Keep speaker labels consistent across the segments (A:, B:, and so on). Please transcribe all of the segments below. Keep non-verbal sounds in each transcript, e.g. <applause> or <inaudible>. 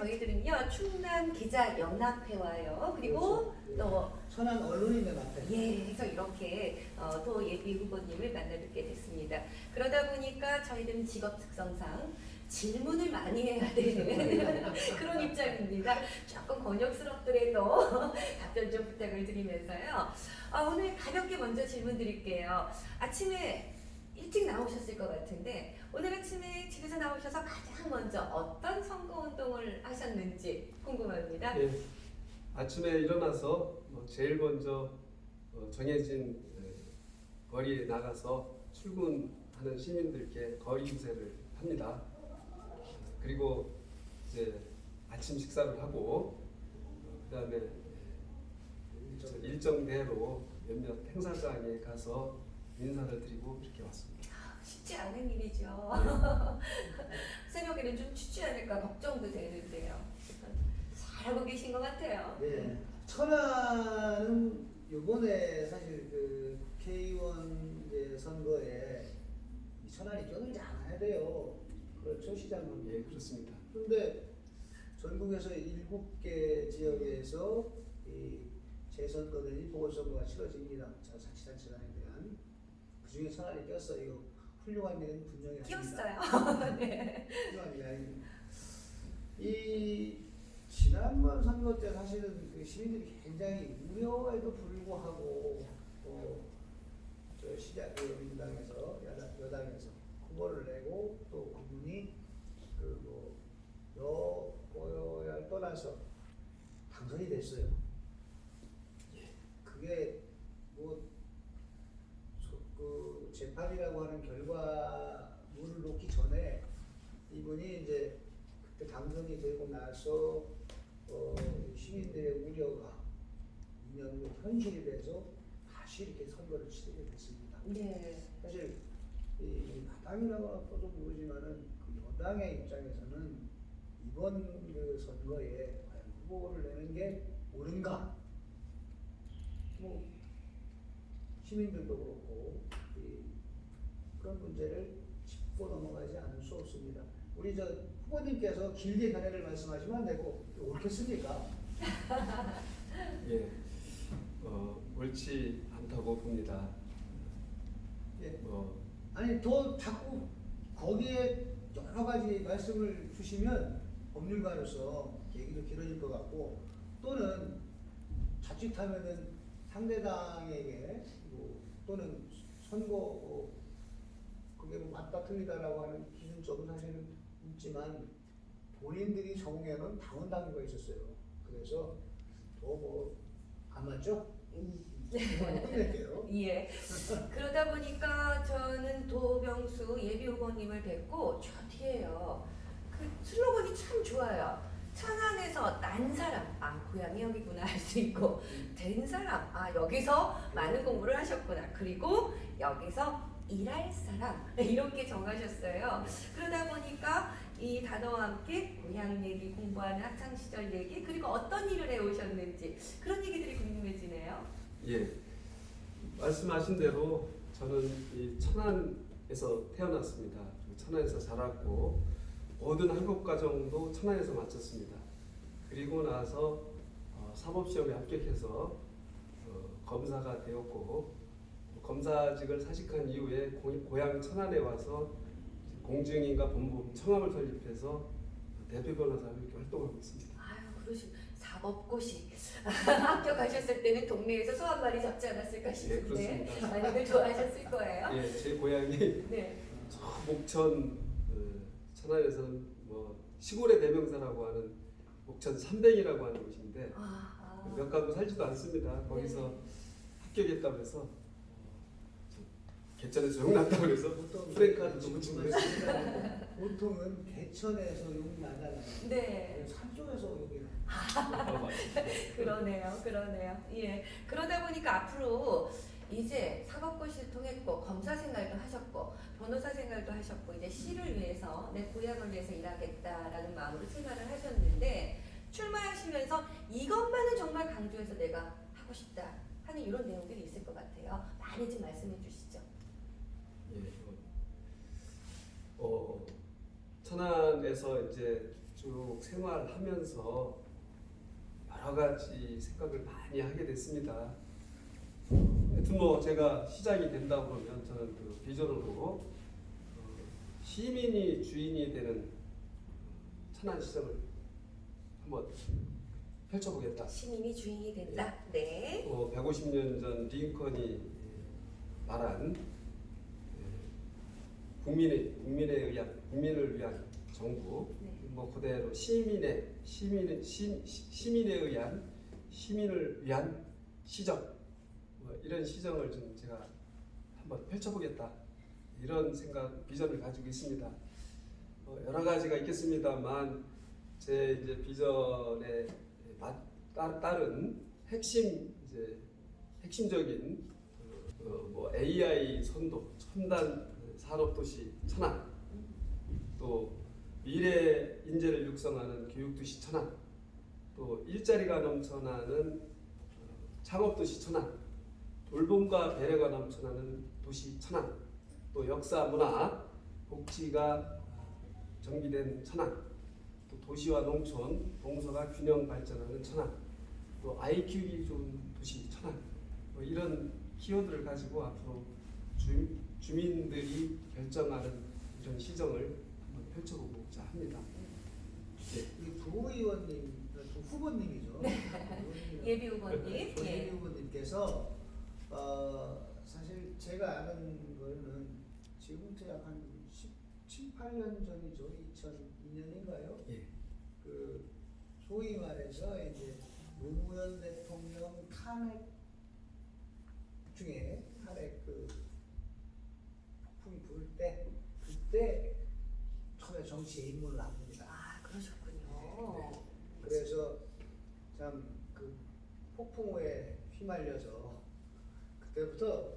A: 저희들은요 충남 기자 연합회와요 그리고 또
B: 천안 언론인의 마트.
A: 예, 해서 이렇게 어, 또 예비 후보님을 만나뵙게 됐습니다. 그러다 보니까 저희들은 직업 특성상 질문을 많이 해야 되는 <laughs> <laughs> 그런 입장입니다. 조금 번역스럽더라도 <laughs> 답변 좀 부탁을 드리면서요. 아, 오늘 가볍게 먼저 질문 드릴게요. 아침에 일찍 나오셨을 것 같은데 오늘 아침에 집에서 나오셔서 가장 먼저 어떤 선거 운동을 하셨는지 궁금합니다.
C: 예, 아침에 일어나서 뭐 제일 먼저 어, 정해진 에, 거리에 나가서 출근하는 시민들께 거리 유세를 합니다. 그리고 이제 아침 식사를 하고 어, 그다음에 저 일정대로 몇몇 행사장에 가서 인사를 드리고 이렇게 왔습니다.
A: 쉽지 않은 일이죠. <laughs> 새벽에는 좀 춥지 않을까 걱정도 되는데요. 잘하고 계신 것 같아요.
B: 예. 천안은 이번에 사실 그 국회의원 이제 선거에 이 천안이 껴들지 않아야 돼요. 그렇죠 시장님.
C: 예, 그렇습니다.
B: 그런데 전국에서 일곱 개 지역에서 이 재선거들이 보궐선거가 치러집니다. 자, 자치단체장에 대한 그 중에 천안이 꼈어요. 훌륭한 일은 분명히.
A: 끼었어요. <laughs> 네.
B: 훌륭한 일이 아닙니다. 이 지난번 선거 때 사실은 그 시민들이 굉장히 우려에도 불구하고 또저 시장 그 민당에서 여당, 여당에서 후보를 내고 또 그분이 그뭐 여야를 떠나서 당선이 됐어요. 그게 뭐 그 재판이라고 하는 결과물을 놓기 전에 이분이 이제 그때 당선이 되고 나서 어, 시민들의 우려가 2년 후 현실이 돼서 다시 이렇게 선거를 치르게 됐습니다.
A: 네.
B: 사실 이 야 당이라고도 모르지만은 그 여당의 입장에서는 이번 그 선거에 과연 후보를 내는 게 옳은가? 뭐 시민들도 그렇고 이 그런 문제를 짚고 넘어가지 않을 수 없습니다. 우리 저 후보님께서 길게 견해를 말씀하시면 안 되고 옳겠습니까? <laughs>
C: 예, 어, 옳지 않다고 봅니다.
B: 예.
C: 뭐
B: 아니 더 자꾸 거기에 여러 가지 말씀을 주시면 법률가로서 얘기도 길어질 것 같고 또는 자칫하면은 상대당에게 뭐 또는 선거 어, 그게 뭐 맞다 틀리다라고 하는 기준점은 사실은 있지만 본인들이 정해놓은 당원 당규가 있었어요. 그래서 더뭐 안 맞죠? <laughs>
A: 예. 그러다 보니까 저는 도병수 예비 후보님을 뵙고 저 뒤에요. 그 슬로건이 참 좋아요. 천안에서 난 사람, 아 고향이 여기구나 할 수 있고 된 사람, 아 여기서 많은 공부를 하셨구나. 그리고 여기서 일할 사람 이렇게 정하셨어요. 그러다 보니까 이 단어와 함께 고향 얘기, 공부하는 학창 시절 얘기, 그리고 어떤 일을 해오셨는지 그런 얘기들이 궁금해지네요.
C: 예, 말씀하신 대로 저는 이 천안에서 태어났습니다. 천안에서 자랐고 모든 학업 과정도 천안에서 마쳤습니다. 그리고 나서 어, 사법시험에 합격해서 어, 검사가 되었고 검사직을 사직한 이후에 고, 고향 천안에 와서 공증인과 법무부 청함을 설립해서 대표 변호사로 이렇게 활동하고 있습니다.
A: 아유 그러시 사법고시 합격하셨을 <laughs> 때는 동네에서 소 한 마리 잡지 않았을까 싶은데
C: 그렇습니다.
A: 많이들 좋아하셨을 거예요.
C: 예, 제 고향이
A: 네.
C: 저 목천 어, 천안에서는 뭐 시골의 대명사라고 하는 목천 삼백이라고 하는 곳인데
A: 아, 아.
C: 몇 가구 살지도 않습니다. 거기서 합격했다고 해서 개천에서 욕 났다고 그래서
B: 보통 지금
C: 붙이고
B: 말씀드리는 보통은 개천에서 욕이 나잖아요.
A: 네.
B: 산쪽에서 욕이 나. <laughs>
A: 그러네요, 그러네요. 예. 그러다 보니까 앞으로 이제 사법고시를 통했고 검사 생활도 하셨고 변호사 생활도 하셨고 이제 시를 위해서 내 고향을 위해서 일하겠다라는 마음으로 생활을 하셨는데 출마하시면서 이것만은 정말 강조해서 내가 하고 싶다 하는 이런 내용들이 있을 것 같아요. 많이 좀 말씀해 주시죠.
C: 예, 어, 어, 천안에서 이제 쭉 생활하면서 여러 가지 생각을 많이 하게 됐습니다. 하여튼 뭐 제가 시장이 된다 그러면 저는 그 비전으로 어, 시민이 주인이 되는 천안 시장을 한번 펼쳐보겠다.
A: 시민이 주인이 된다. 네.
C: 어, 150년 전 링컨이 말한 예, 국민의 국민에 의한 국민을 위한 정부
A: 네.
C: 뭐 그대로 시민의 시민의 시, 시- 시민에 의한 시민을 위한 시정 뭐 이런 시정을 좀 제가 한번 펼쳐보겠다 이런 생각 비전을 가지고 있습니다. 어, 여러 가지가 있겠습니다만 제 이제 비전에 따- 따른 핵심 이제 핵심적인 어, 어, 뭐 AI 선도 첨단 산업도시 천안. 또 미래 인재를 육성하는 교육도시 천안. 또 일자리가 넘쳐나는 어, 창업도시 천안. 돌봄과 배려가 넘쳐나는 도시 천안. 또 역사 문화 복지가 정비된 천안. 또 도시와 농촌 동서가 균형 발전하는 천안. 또 아이 좋은 도시 천안. 뭐 이런 키워드를 가지고 앞으로 주, 주민들이 결정하는 이런 시정을 한번 펼쳐보고자 합니다.
B: 이 부의원님, 그 후보님이죠.
A: 예비 후보님.
B: 전 예비
A: 예.
B: 후보님께서 어, 사실 제가 아는 거는 지금부터 약한 17, 8년 전이죠. 2002년인가요?
C: 예.
B: 그 소위 말해서 이제 노무현 대통령 탄핵 중에 탄핵 그 불때 그때 처음에 정치에 입문을 합니다.
A: 아 그러셨군요.
B: 그래서 참 그 폭풍우에 휘말려서 그때부터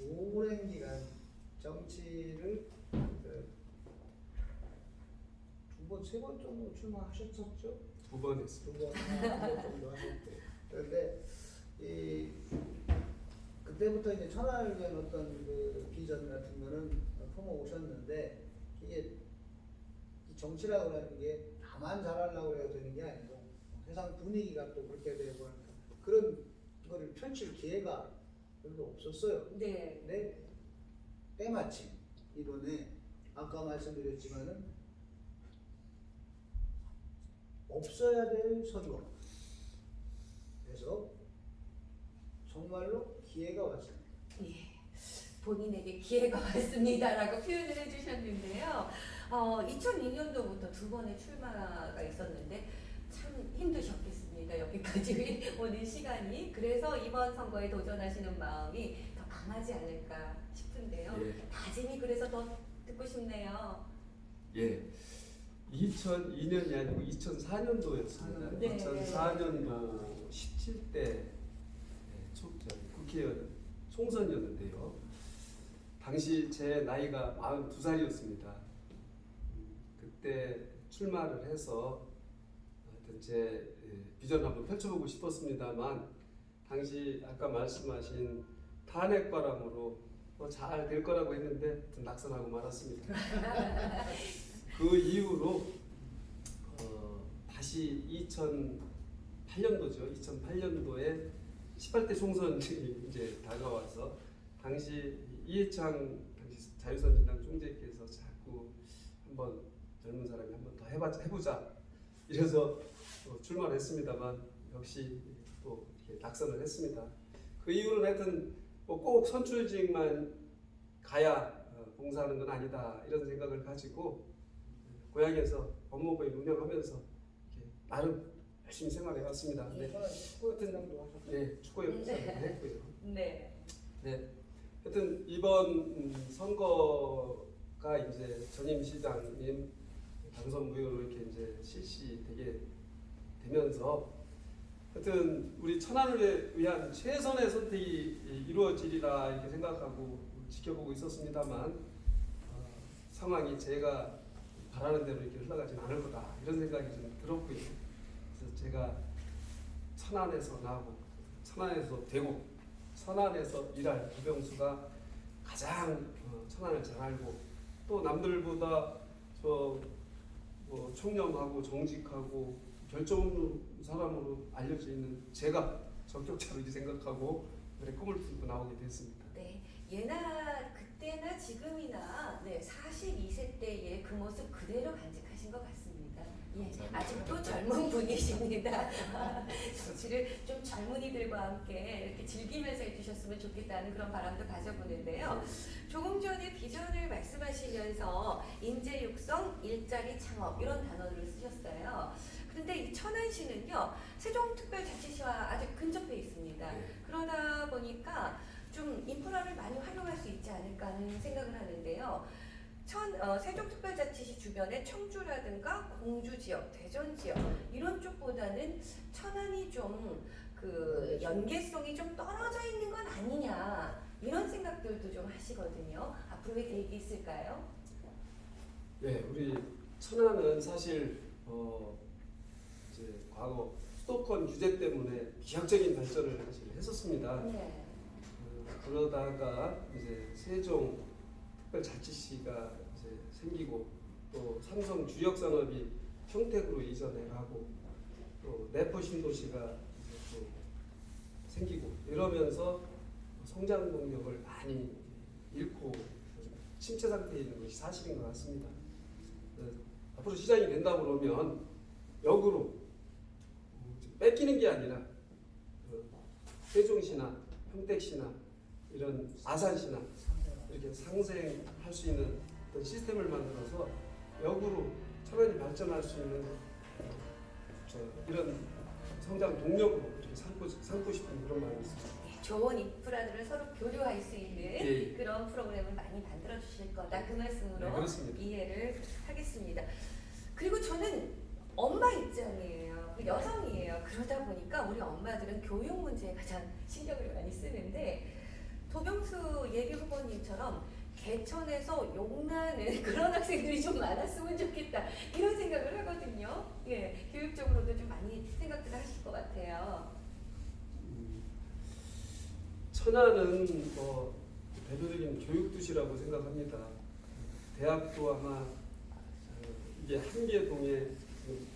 B: 오랜 기간 정치를 그 두 번, 세 번 정도 출마하셨었죠?
C: 두 번 했습니다.
B: 두번 정도 하셨고 그런데 이 그때부터 이제 천하를 위한 어떤 그 비전 같은 거는 품어 오셨는데 이게 이 정치라고 하는 게 나만 잘하려고 해야 되는 게 아니고 세상 분위기가 또 그렇게 되고 그런 거를 펼칠 기회가 별로 없었어요.
A: 네.
B: 근데 때마침 이번에 아까 말씀드렸지만은 없어야 될 서류가 그래서 정말로 기회가 왔습니다.
A: 예. 본인에게 기회가 왔습니다라고 표현을 해주셨는데요. 어, 2002년도부터 두 번의 출마가 있었는데 참 힘드셨겠습니다. 여기까지 <laughs> 오는 시간이. 그래서 이번 선거에 도전하시는 마음이 더 강하지 않을까 싶은데요.
C: 예.
A: 다짐이 그래서 더 듣고 싶네요.
C: 예. 2002년이 아니고 2004년도였습니다.
A: 네.
C: 2004년도 17대 초, 저, 국회의원 총선이었는데요. 당시 제 나이가 42살이었습니다. 그때 출마를 해서 제 예, 비전을 한번 펼쳐보고 싶었습니다만 당시 아까 말씀하신 탄핵 바람으로 뭐 잘 될 거라고 했는데 좀 낙선하고 말았습니다. <laughs> 그 이후로 어, 다시 2008년도죠. 2008년도에 18대 총선이 <laughs> 이제 다가와서 당시 이해창 당시 자유선진당 총재께서 자꾸 한번 젊은 사람이 한번 더 해봐 해보자 이래서 어, 출마를 했습니다만 역시 또 이렇게 낙선을 했습니다. 그 이후로는 하여튼 뭐꼭 선출직만 가야 어, 봉사하는 건 아니다 이런 생각을 가지고 고향에서 법무부에 운영하면서 이렇게 나름 열심히 생활해 왔습니다. 네,
B: 저는 축구팀장도 하셨고
C: 네 축구 협상도 했고요.
A: 네.
C: 네, 하여튼 이번 음, 선거가 이제 전임 시장님 당선 무효로 이렇게 이제 실시되게 되면서 하여튼 우리 천안을 위한 최선의 선택이 이루어지리라 이렇게 생각하고 지켜보고 있었습니다만 어, 상황이 제가 바라는 대로 이렇게 흘러가지는 않을 거다 이런 생각이 좀 들었고요. 제가 천안에서 나고 천안에서 되고 천안에서 일할 도병수가 가장 어, 천안을 잘 알고 또 남들보다 저 뭐 청렴하고 정직하고 결정 없는 사람으로 알려져 있는 제가 적격자로 이렇게 생각하고 그래 꿈을 품고 나오게 됐습니다.
A: 네, 예나 그때나 지금이나 네, 42세 때의 그 모습 그대로 간직하신 것 같습니다. 예. 아직도 젊은 <laughs> 분이십니다. 정치를 좀 젊은이들과 함께 이렇게 즐기면서 해주셨으면 좋겠다는 그런 바람도 가져보는데요. 조금 전에 비전을 말씀하시면서 인재 육성, 일자리 창업 이런 단어들을 쓰셨어요. 그런데 이 천안시는요 세종특별자치시와 아주 근접해 있습니다.
C: 네.
A: 그러다 보니까 좀 인프라를 많이 활용할 수 있지 않을까 하는 생각을 하는데요. 천, 어, 세종특별자치시 주변의 청주라든가 공주 지역, 대전 지역 이런 쪽보다는 천안이 좀 그 연계성이 좀 떨어져 있는 건 아니냐 이런 생각들도 좀 하시거든요. 앞으로의 계획이 있을까요?
C: 네, 우리 천안은 사실 어 이제 과거 수도권 규제 때문에 비약적인 발전을 사실 했었습니다.
A: 네.
C: 어, 그러다가 이제 세종 특별자치시가 이제 생기고 또 삼성 주력 산업이 평택으로 이전해 가고 또 내포 신도시가 또 생기고 이러면서 성장 동력을 많이 잃고 침체 상태에 있는 것이 사실인 것 같습니다. 어, 앞으로 시장이 된다 그러면 역으로 뺏기는 게 아니라 어, 세종시나 평택시나 이런 아산시나 이렇게 상생할 수 있는 어떤 시스템을 만들어서 역으로 천안이 발전할 수 있는 이런 성장 동력으로 삼고, 삼고 싶은 그런 마음이 있습니다.
A: 네, 좋은 인프라들을 서로 교류할 수 있는
C: 예.
A: 그런 프로그램을 많이 만들어 주실 거다 그 말씀으로
C: 네.
A: 이해를 하겠습니다. 그리고 저는 엄마 입장이에요. 그 여성이에요. 그러다 보니까 우리 엄마들은 교육 문제에 가장 신경을 많이 쓰는데 도병수 예비 후보님처럼 개천에서 욕나는 <laughs> 그런 학생들이 좀 많았으면 좋겠다 이런 생각을 하거든요. 예, 교육적으로도 좀 많이 생각들을 하실 것 같아요.
C: 음, 천안은 뭐 대표적인 교육 도시라고 생각합니다. 대학도 아마 어, 이게 한 개 동에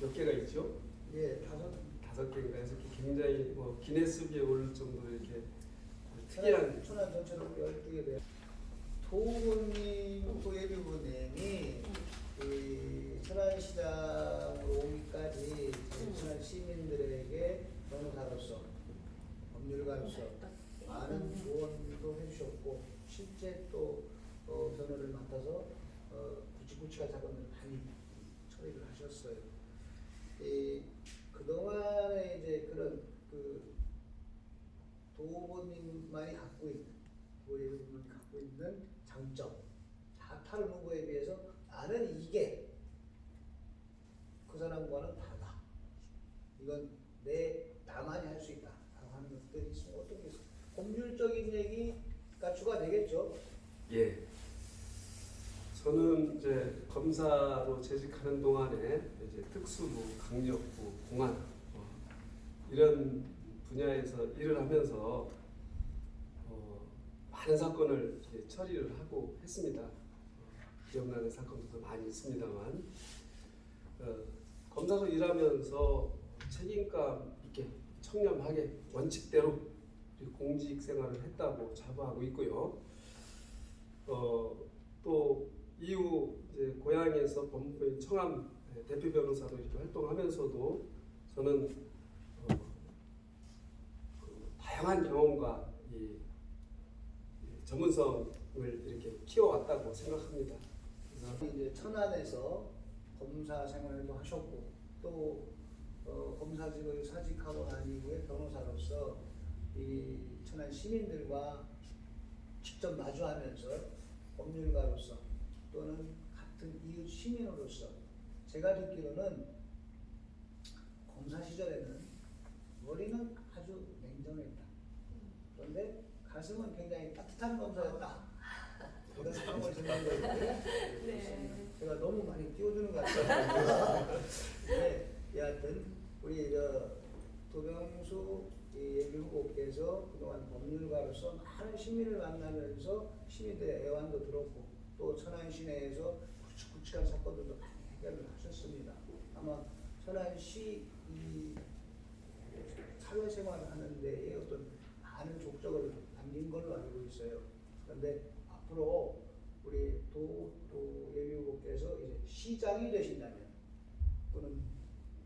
C: 몇 개가 있죠?
B: 예, 다섯
C: 다섯 개인가 해서 이렇게 굉장히 뭐 기네스북에 오를 정도로 이렇게 특이한
B: 천안 전체로 12개 돼. 도훈님, 도예비 후보님이 이 천안시장으로 오기까지
A: 음.
B: 천안 시민들에게 변호사로서 법률가로서 많은 조언도 해주셨고 실제 또 어, 변호를 맡아서 어, 굵직굵직한 사건을 많이 처리를 하셨어요. 이 그동안에 이제 그런 그 도보님만이 갖고 있는 도예비분이 갖고 있는 장점 후보에 비해서 나는 이게 그 사람과는 다르다. 이건 내 나만이 할 수 있다. 라고 하는 것들이 있으면 어떤 게 있어? 법률적인 얘기가 추가되겠죠.
C: 예. 저는 이제 검사로 재직하는 동안에 이제 특수부, 강력부, 공안 어, 이런 분야에서 일을 하면서 어, 많은 사건을 처리를 하고 했습니다. 어, 기억나는 사건들도 많이 있습니다만 어, 검사로 일하면서 책임감 있게 청렴하게 원칙대로 공직 생활을 했다고 자부하고 있고요. 어, 또 이후 이제 고향에서 법무부인 청암 대표 변호사로 활동하면서도 저는 다양한 경험과 이, 이 전문성을 이렇게 키워왔다고 생각합니다. 그래서
B: 이제 천안에서 검사 생활도 하셨고 또 어, 검사직을 사직하고 난 이후에 변호사로서 이 천안 시민들과 직접 마주하면서 법률가로서 또는 같은 이웃 시민으로서 제가 듣기로는 검사 시절에는 머리는 아주 냉정했다. 그런데 가슴은 굉장히 따뜻한 검사였다. 그런 상황을 생각했는데
A: 네.
B: 제가 너무 많이 띄워주는 것 같아요. 네, 여하튼 우리 저 도병수 이 예비 후보께서 그동안 법률가로서 많은 시민을 만나면서 시민들의 애환도 들었고 또 천안 시내에서 굵직굵직한 사건들도 많이 해결을 하셨습니다. 아마 천안시 이 사회생활 하는 데에 어떤 많은 족적을 남긴 걸로 알고 있어요. 그런데 앞으로 우리 도, 도 예비후보께서 이제 시장이 되신다면 또는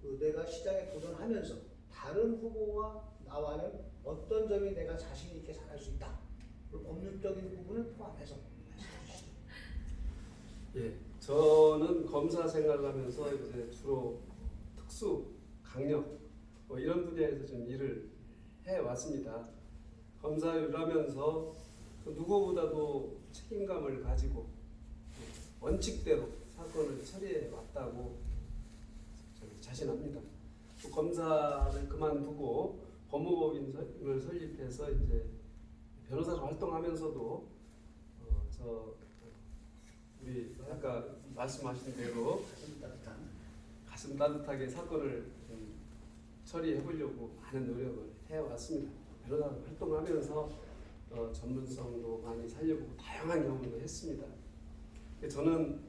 B: 그 내가 시장에 도전하면서 다른 후보와 나와는 어떤 점이 내가 자신 있게 잘할 수 있다. 그 법률적인 부분을 포함해서 말씀해 주시죠.
C: 예, 저는 검사 생활을 하면서 이제 주로 특수, 강력 뭐 이런 분야에서 좀 일을 해 왔습니다. 검사를 하면서 그 누구보다도 책임감을 가지고 원칙대로 사건을 처리해 왔다고 자신합니다. 또 검사를 그만두고 법무법인을 설립해서 이제 변호사로 활동하면서도 어, 저 우리 아까 말씀하신 대로
B: 가슴
C: 따뜻하게 사건을 좀 처리해 보려고 많은 노력을 해 왔습니다. 변호사 활동하면서 어, 전문성도 많이 살려보고 다양한 경험도 했습니다. 저는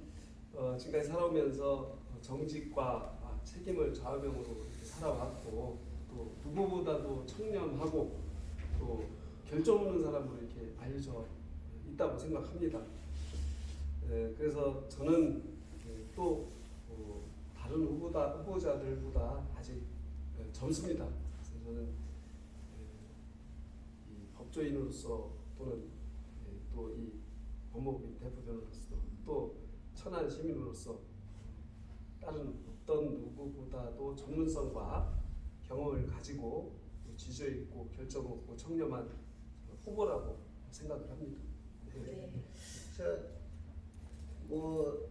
C: 어, 지금까지 살아오면서 어, 정직과 아, 책임을 좌우명으로 살아왔고 또 누구보다도 청렴하고 또 결점 없는 사람으로 이렇게 알려져 있다고 생각합니다. 예, 그래서 저는 예, 또 어, 다른 후보다, 후보자들보다 아직 예, 젊습니다. 저는 법조인으로서 또는 예, 또이 법무법인 대표변호로서 또 천안 시민으로서 다른 어떤 누구보다도 전문성과 경험을 가지고 또 지저 있고 결정 없고 청렴한 후보라고 생각을 합니다. 네.
A: 네.
B: 저뭐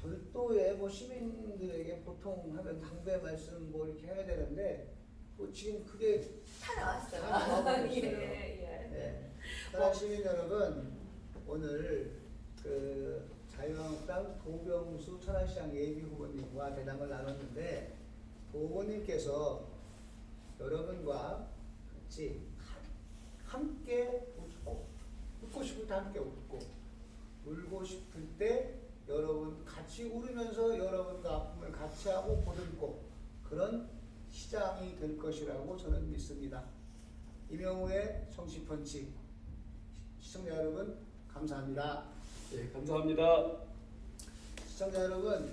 B: 별도의 뭐 시민들에게 보통 하면 당배 말씀 뭐 이렇게 해야 되는데 뭐 지금 그게
A: 다 나왔어요.
B: 다. <laughs>
A: 예, 예.
B: 네. 사랑 시민 여러분 오늘 그 자유한국당 도병수 천안시장 예비 후보님과 대담을 나눴는데 후보님께서 여러분과 같이 하- 함께 웃고 웃고 싶을 때 함께 웃고 울고 싶을 때 여러분 같이 울으면서 여러분과 아픔을 같이 하고 보듬고 그런 시장이 될 것이라고 저는 믿습니다. 이명우의 정치펀치 시청자 여러분 감사합니다.
C: 예, 감사합니다.
B: 시청자 여러분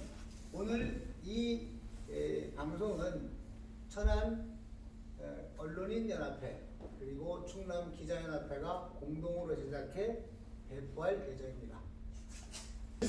B: 오늘 이 에, 방송은 천안 에, 언론인 연합회 그리고 충남 기자연합회가 공동으로 제작해 배포할 예정입니다.